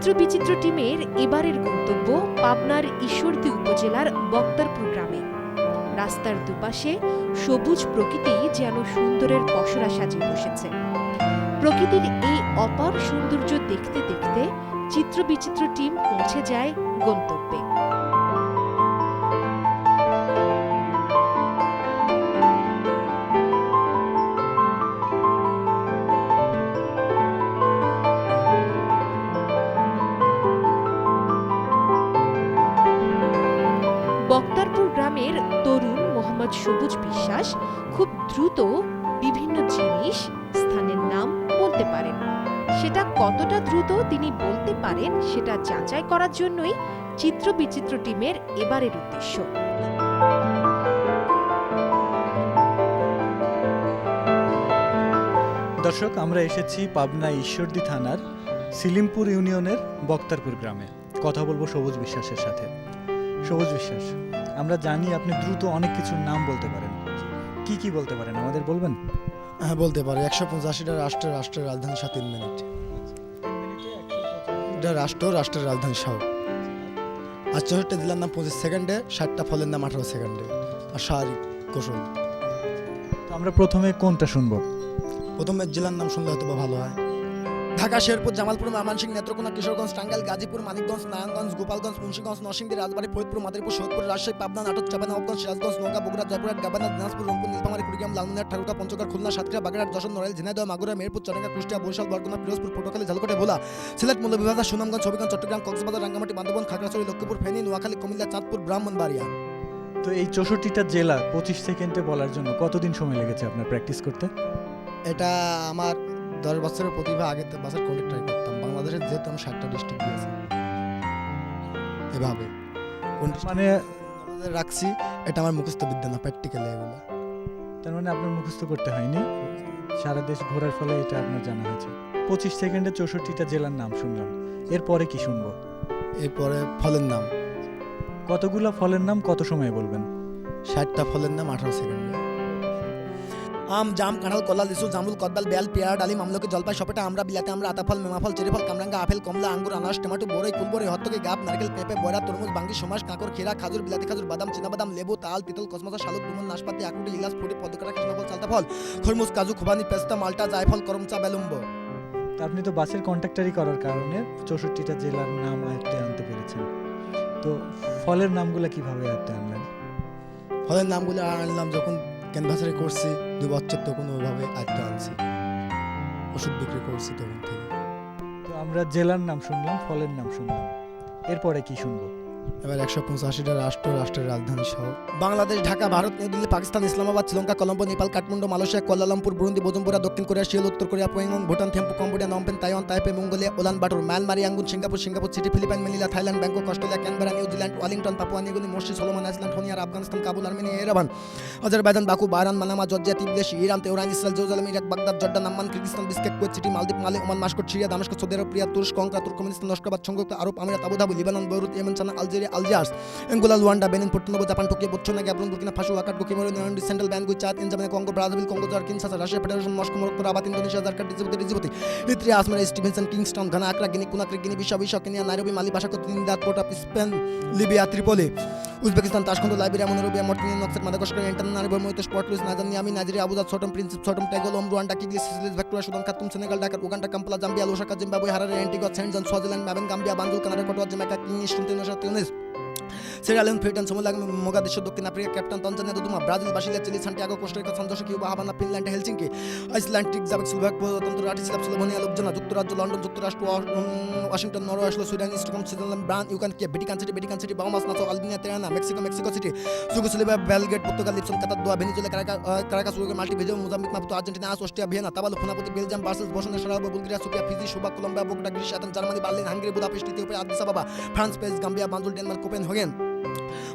চিত্রবিচিত্র টিমের এবারের গন্তব্য পাবনার ঈশ্বরদী উপজেলার বক্তারপুর গ্রামে। রাস্তার দুপাশে সবুজ প্রকৃতি যেন সুন্দরের পসরা সাজিয়ে বসেছে। প্রকৃতির এই অপার সৌন্দর্য দেখতে দেখতে চিত্র বিচিত্র টিম পৌঁছে যায় গন্তব্যে। গ্রামের তরুণ মোহাম্মদ সবুজ বিশ্বাস খুব দ্রুত বিভিন্ন জিনিস স্থানের নাম বলতে পারেন। সেটা কতটা দ্রুত তিনি বলতে পারেন সেটা যাচাই করার জন্যই চিত্র বিচিত্র টিমের এবারের উদ্দেশ্য। দর্শক, আমরা এসেছি পাবনা ঈশ্বরদী থানার সিলিমপুর ইউনিয়নের বক্তারপুর গ্রামে। কথা বলব সবুজ বিশ্বাসের সাথে। সবুজ বিশ্বাস আমরা জানি আপনি দ্রুত অনেক কিছুর নাম বলতে পারেন। কি কি বলতে পারেন? আমাদের বলবেন? হ্যাঁ বলতে পারি। একশো পঁচাশিটা রাষ্ট্রের রাষ্ট্রের রাজধানী সাত তিন মিনিট। এটা রাষ্ট্র রাষ্ট্রের রাজধানী সহ আর চৌষট্টি জেলার নাম পঁচিশ সেকেন্ডে ষাটটা ফলের নাম আঠারো সেকেন্ডে। আর শারীরিক কৌশল তো আমরা প্রথমে কোনটা শুনব? প্রথমে জেলার নাম শুনলে হয়তো বা ভালো হয়। ঢাকা শেরপুর জামালপুর ময়মনসিংহ নেত্রকোনা কিশোরগঞ্জ টাঙ্গাইল গাজীপুর মানিকগঞ্জ নারায়ণগঞ্জ গোপালগঞ্জ মুন্সিগঞ্জ নরসিংদী রাজবাড়ী ফরিদপুর মাদারীপুর সৈয়দপুর রাজশাহী পাবনা নাটক চাপানগঞ্জ সিরাজগঞ্জ নৌকা বগুড়া জয়পুরহাট গাবানা দিনাজপুর রংপুর নীলফামারী কুড়িগ্রাম লালমনিরহাট ঠাকুরগাঁও পঞ্চগড় খুলনা সাতক্ষীরা বাগেরহাট যশোর নড়াইল ঝিনাইদহ মাগুরা মেহেরপুর চট্টগ্রাম কুষ্টিয়া বরিশাল বরগুনা পিরোজপুর পটুয়াখালী ঝালকাঠি ভোলা সিলেট মৌলভীবাজার সুনামগঞ্জ হবিগঞ্জ চট্টগ্রাম কক্সবাজার রাঙ্গামাটি বান্দরবান খাগড়াছড়ি লক্ষ্মীপুর ফেনী নোয়াখালী কুমিল্লা চাঁদপুর ব্রাহ্মণবাড়িয়া। তো এই চৌষট্টিটা জেলা পঁচিশ সেকেন্ডে বলার জন্য কতদিন সময় লেগেছে আপনার প্র্যাকটিস করতে? এটা আমার দশ বছরের প্রতিভা আগে তো বাসের কন্ডাক্টারি করতাম। বাংলাদেশের যেহেতু আমি ষাটটা ডিস্ট্রিক্ট দিয়েছি এভাবে। কোন মানে মানে রাখছি এটা আমার মুখস্থ বিদ্যা না প্র্যাকটিক্যালি এগুলো। তার মানে আপনার মুখস্থ করতে হয়নি? সারা দেশ ঘোরার ফলে এটা আপনার জানা হয়েছে। পঁচিশ সেকেন্ডে চৌষট্টিটা জেলার নাম শুনলাম। এরপরে কি শুনব? এরপরে ফলের নাম। কতগুলা ফলের নাম কত সময়ে বলবেন? ষাটটা ফলের নাম আঠারো সেকেন্ডে। আম জাম কাঁঠাল কলা লিচু জামুল কদবাল বেল পেয়ারা ডালিম আমলকি জলপাই সপেটা আমরা বিলাতে আমরা আতাফল মেমাফল চেরিফল কামরাঙ্গা আপেল কমলা আঙ্গুর আনারস টমেটো বড়ই কুলবরি হত্তকি গাব নারকেল পেঁপে বয়রা তরমুজ বাঙ্গি সমাস কাঁকর খেরা খাজুর বিলাতি খাজুর বাদাম চিনাবাদাম লেবু তাল পিতল কসমসা শালুক ডুমন নাশপাতি আকুটি ইলাচ ফুটি পদকাটা কৃষ্ণফল চালতা ফল খরমুজ কাজু খুবানি পেস্তা মালটা জায়ফল করমচা বেলুম্ব। আপনি তো বাসের কন্ট্রাক্টারি করার কারণে চৌষট্টিটা জেলার নাম আয়ত্তে আনতে পেরেছেন। তো ফলের নামগুলো কীভাবে আয়ত্তে আনলেন? ফলের নামগুলো আনলাম যখন ক্যানভাসারে করছি দু বছর তো কোনোভাবে আয়ত্ত আনছি। ওষুধ বিক্রি করছি তখন থেকে। তো আমরা জেলার নাম শুনলাম, ফলের নাম শুনলাম। এরপরে কি শুনব? এবার একশো পঁচাশিটা রাষ্ট্র, রাষ্ট্রের রাজধানী সহ। Bangladesh, Dhaka, Bharat New Delhi, Pakistan, Islamabad, Sri Lanka, Colombo, Nepal, Kathmandu, Malaysia Kuala Lumpur Burundi Bujumbura দক্ষিণ কোরিয়া শিয়াল উত্তর Korea পোয়েংং Bhutan, Thimphu, Cambodia, Phnom Penh, Taiwan, Taipei, Mongolia, Ulan, Bator, Myanmar Yangon Singapore Singapore City, Philippine Manila Thailand, Bangkok, Australia, Canberra, New Zealand, Wellington, Papua New Guinea মসজিদ, Solomon, Island Honiara Afghanistan, Kabul, Armenia, Yerevan, Azerbaijan, Baku Bahrain Manama, Georgia তিবদেশ Iran, Tehran, Israel, Jerusalem, Iraq, Baghdad, Jordan, Amman, Kyrgyzstan Bishkek Kuwait City, Maldives, Male, Oman Muscat Syria Damascus, Saudi Arab, Riyadh, তুরস্ক কঙ্কা Turkmenistan নস্কাবাদ সংযুক্ত Arab, Emirates, Abu Dhabi, Lebanon, Beirut, Yemen, Sanaa Algeria Algiers Angola Luanda, Benin Porto Novo Japan, Tokyo Botswana Gaborone Burkina Faso ওয়াকাট কিমোরো নিউন্ডি Central Bangui Chad, N'Djamena, Congo, Brazzaville, Congo Zaire Kinshasa, Russia, Federation, Moscow, Morocco, Rabat, Indonesia Jakarta Djibouti Djibouti Eritrea Asmara Stevenson Kingston, Ghana, Accra, Guinea, Conakry, Guinea বিশ্ব বিশ্ব Kenya, Nairobi, Mali Bamako Trinidad, Port of Spain, Libya, Tripoli. Uzbekistan Tashkent library Liberia Monrovia Mauritania Nouakchott কষ্ট ইন্টারনাল নারী বর্মিত স্পট, Louis নাজানি আমি Nigeria Abuja ছটম প্রিন্সিপ ছটম টেগল ওম, Rwanda Kigali Seychelles, Victoria, Sudan Khartoum Senegal, Dakar, Uganda, Kampala, Zambia, Lusaka, Zimbabwe, Harare Antigua Saint John Swaziland Mbabane, Gambia Banjul Canada Ottawa Jamaica Kings Tunisia Tunis. Mogadishu দক্ষিণ Africa Dodoma Brazil Brasilia Chile Santiago Costa Rica Cuba Havana Finland Helsinki Iceland প্রজাতন্ত্র Slovenia লোকজনা যুক্তরাজ্য London যুক্তরাষ্ট্র Washington Norway Oslo Sweden Switzerland Bern Ukraine Kiev Vatican City Vatican City Bahamas Nassau Albania Tirana Mexico Mexico City Belgrade Portugal Lisbon Qatar Doha Venezuela Caracas Caracas Mozambique Maputo Argentina Austria Vienna তাবালো Belgium Brussels Bosnia Sarajevo Bulgaria Fiji Suva Colombia Greece Germany Berlin Hungary Budapest Ethiopia France pace Gambia Banjul Denmark Copenhagen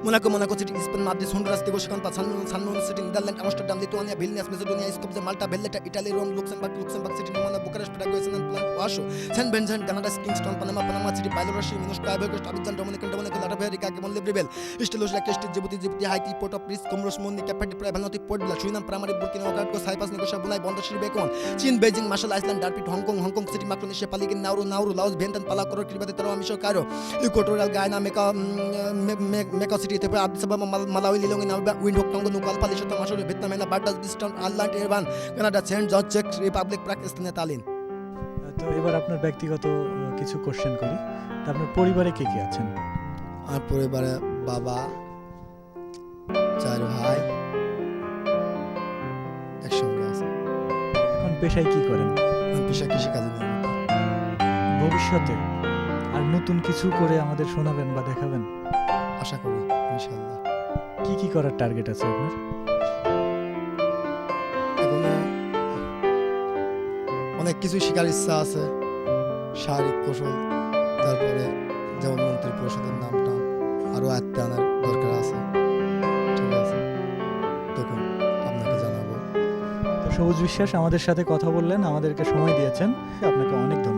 Monaco Monaco City Spain Madrid Honduras দিগো সেখানপা সান Sunmoon City, Netherland, Amsterdam Lithuania Vilnius, Macedonia Skopje Malta, Valletta, Italy, Rome, Luxembourg Luxembourg City নোমানা Bucharest প্রাগোয়েসন Warsaw Saint Vincent Canada Kingston, Panama Panama City Byelorussia Minsk Ivory Coast Abidjan Dominican Dominican লাটাভেরিকা কেমন লিব্রিবেল স্টেলোস লাকেস্টি Djibouti Djibouti, Haiti, Port of Prince Comoros মন্দি ক্যাপাটি প্রায় ভালনতি, port Vila সুইনাম primary Burkina ওগাটকো সাইপাস Nicosia বুনাই বন্দর বেকন। চীন Beijing Marshall Iceland, ডারপিট, Hong Kong Hong Kong city Micronesia Palikir Nauru Nauru Laos Vientiane পালাকোর Kiribati, তারো আমিশো Cairo Equatorial, Guinea, Mecca Mecca city Taipei Addis Ababa Malawi Lilongwe নাউবা Windhoek Tonga, নুকাল, পালিশো তামাশো Vietnam এনা বার্ডাস বিস্টন আল্লান্ট এরবান কানাডা, সেন্ট জর্জ চেক Republic পাকিস্তানে তালিন। তো এবার আপনার ব্যক্তিগত কিছু কোশ্চেন করি। তা আপনার পরিবারে কে কে আছেন? আর পরিবারে বাবা চার ভাই একসঙ্গে আছে। এখন পেশায় কি করেন? পেশা কৃষিকাজে নিয়োজিত। ভবিষ্যতে আর নতুন কিছু করে আমাদের শোনাবেন বা দেখাবেন? আশা করি ইনশাল্লাহ কি কি করার টার্গেট আছে আপনার? অনেক কিছুই শেখার ইচ্ছা আছে। শারীরিক কৌশল, তারপরে যেমন মন্ত্রী পরিষদের নাম টাম আরও আয়ত্তে আনার দরকার আছে। ঠিক আছে। তখন আপনাকে জানাব। সবুজ বিশ্বাস আমাদের সাথে কথা বললেন, আমাদেরকে সময় দিয়েছেন। আপনাকে অনেক ধন্যবাদ।